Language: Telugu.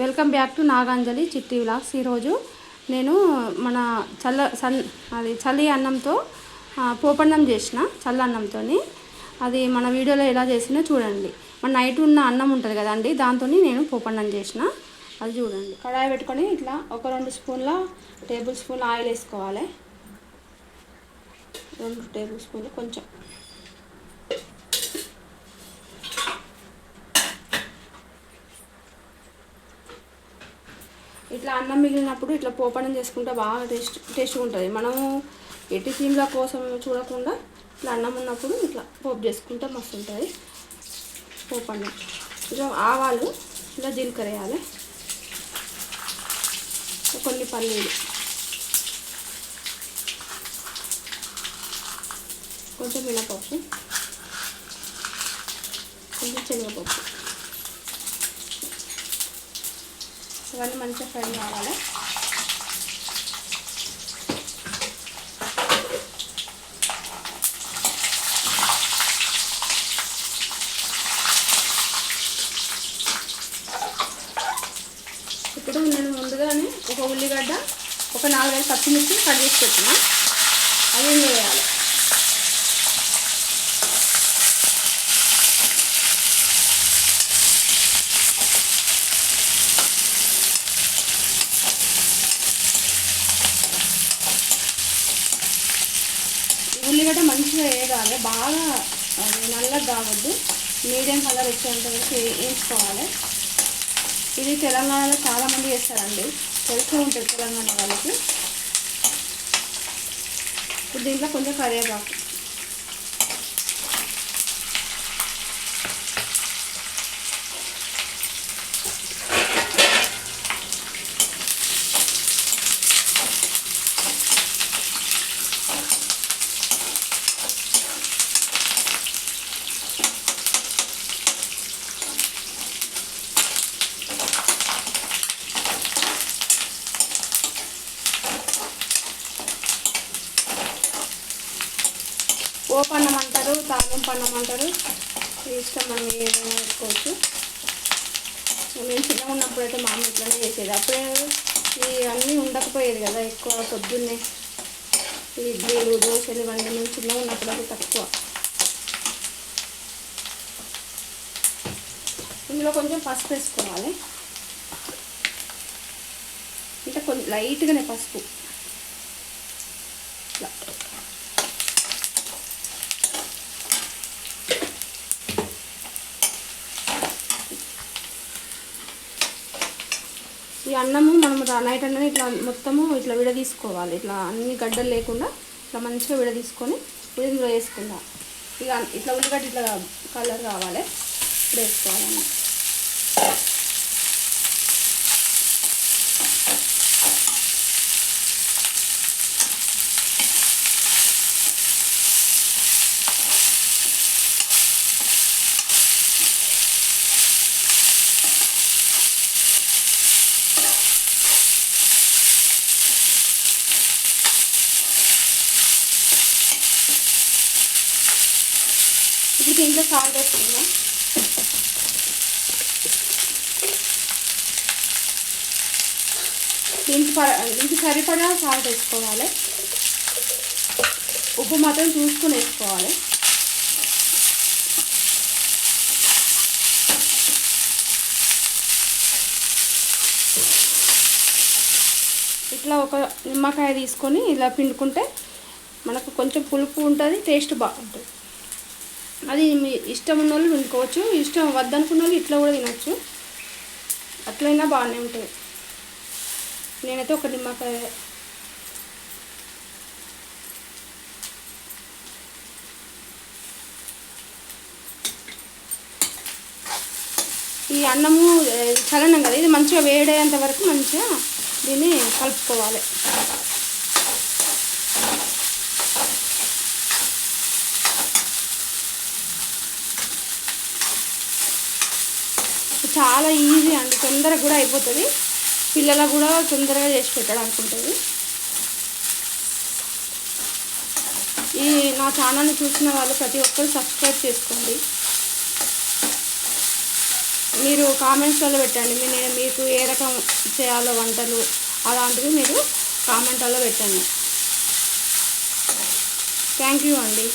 వెల్కమ్ బ్యాక్ టు నాగాంజలి చిట్టి వ్లాగ్స్. ఈరోజు నేను మన చల్ల సన్ అది చలి అన్నంతో పోపన్నం చేసిన చల్ల అన్నంతో అది మన వీడియోలో ఎలా చేసినా చూడండి. మన నైట్ ఉన్న అన్నం ఉంటుంది కదండి దాంతో నేను పోపన్నం చేసిన. అది చూడండి. కడాయి పెట్టుకొని ఇట్లా ఒక రెండు స్పూన్ల టేబుల్ స్పూన్ ఆయిల్ వేసుకోవాలి. రెండు టేబుల్ స్పూన్లు కొంచెం. ఇట్లా అన్నం మిగిలినప్పుడు ఇట్లా పోపడం చేసుకుంటే బాగా టేస్ట్ టేస్ట్గా ఉంటుంది. మనము ఎట్టి సీమ్ల కోసం చూడకుండా ఇట్లా అన్నం ఉన్నప్పుడు ఇట్లా పోపు చేసుకుంటే మస్తు ఉంటుంది. పోపన్నం. ఇట్లా ఆవాలు ఇలా జీలకర్ర వేయాలి. కొన్ని పల్లీలు. కొంచెం మినపప్పు. కొంచెం శనగపప్పు. ఇవన్నీ మంచిగా ఫ్రై కావాలి. ఇప్పుడు నేను ముందుగానే ఒక ఉల్లిగడ్డ ఒక నాలుగైదు పచ్చిమిర్చి కట్ చేసి పెట్టిన. అవి ఇందులో వేయాలి ఎందుకంటే మంచిగా వేయగాలి బాగా నల్లగా కావద్దు. మీడియం కలర్ వచ్చేంత వరకు వేయించుకోవాలి. ఇది తెలంగాణలో చాలామంది చేస్తారండి. తెలిసే ఉంటుంది తెలంగాణ వాళ్ళకి. ఇప్పుడు దీంట్లో కొంచెం కరివేపాకు. ఓపన్నం అంటారు తాలింపు పన్నం అంటారు ఇష్టం మనం ఏదైనా పెట్టుకోవచ్చు మేము చిన్నగా ఉన్నప్పుడు అయితే మా అమ్మ ఇట్లనే చేసేది. అప్పుడే ఈ అన్నీ ఉండకపోయేది కదా ఎక్కువ పొద్దున్నే. ఈ ఇడ్లీలు దోశలు ఇవన్నీ మేము చిన్నగా ఉన్నప్పుడు అయితే తక్కువ. ఇందులో కొంచెం పసుపు వేసుకోవాలి. అంటే కొంచెం లైట్గానే పసుపు. అన్నము మనం నైట్ అన్నది ఇట్లా మొత్తము ఇట్లా విడదీసుకోవాలి. ఇట్లా అన్ని గడ్డలు లేకుండా ఇట్లా మంచిగా విడదీసుకొని ఇప్పుడు ఇందులో వేసుకుందాం ఇక ఇట్లా ఉల్లిగడ్డ ఇట్లా కలర్ కావాలి ఇప్పుడు వేసుకోవాలన్నమాట ఇప్పుడు దీంట్లో సాల్ట్ వేసుకుందాం. దీనికి ప దీనికి సరిపడా సాల్ట్ వేసుకోవాలి. ఉప్పు మాత్రం చూసుకొని వేసుకోవాలి. ఇట్లా ఒక నిమ్మకాయ తీసుకొని ఇలా పిండుకుంటే మనకు కొంచెం పులుపు ఉంటుంది టేస్ట్ బాగుంటుంది. అది మీ ఇష్టం ఉన్న వాళ్ళు వండుకోవచ్చు ఇష్టం వద్దనుకున్న వాళ్ళు ఇట్లా కూడా తినచ్చు అట్లయినా బాగానే ఉంటుంది. నేనైతే ఒక నిమ్మకాయ ఈ అన్నము చలనం కదా ఇది మంచిగా వేడేంత వరకు మంచిగా దీన్ని కలుపుకోవాలి. చాలా ఈజీ అండి తొందరగా కూడా అయిపోతుంది. పిల్లలకు కూడా తొందరగా చేసి పెట్టడానికి ఉంటుంది ఈ నా ఛానల్ని చూసిన వాళ్ళు ప్రతి ఒక్కరు సబ్స్క్రైబ్ చేసుకోండి. మీరు కామెంట్స్లలో పెట్టండి మీ నేను మీకు ఏ రకం చేయాలో వంటలు అలాంటివి మీరు కామెంట్లలో పెట్టండి. థ్యాంక్ యూ అండి.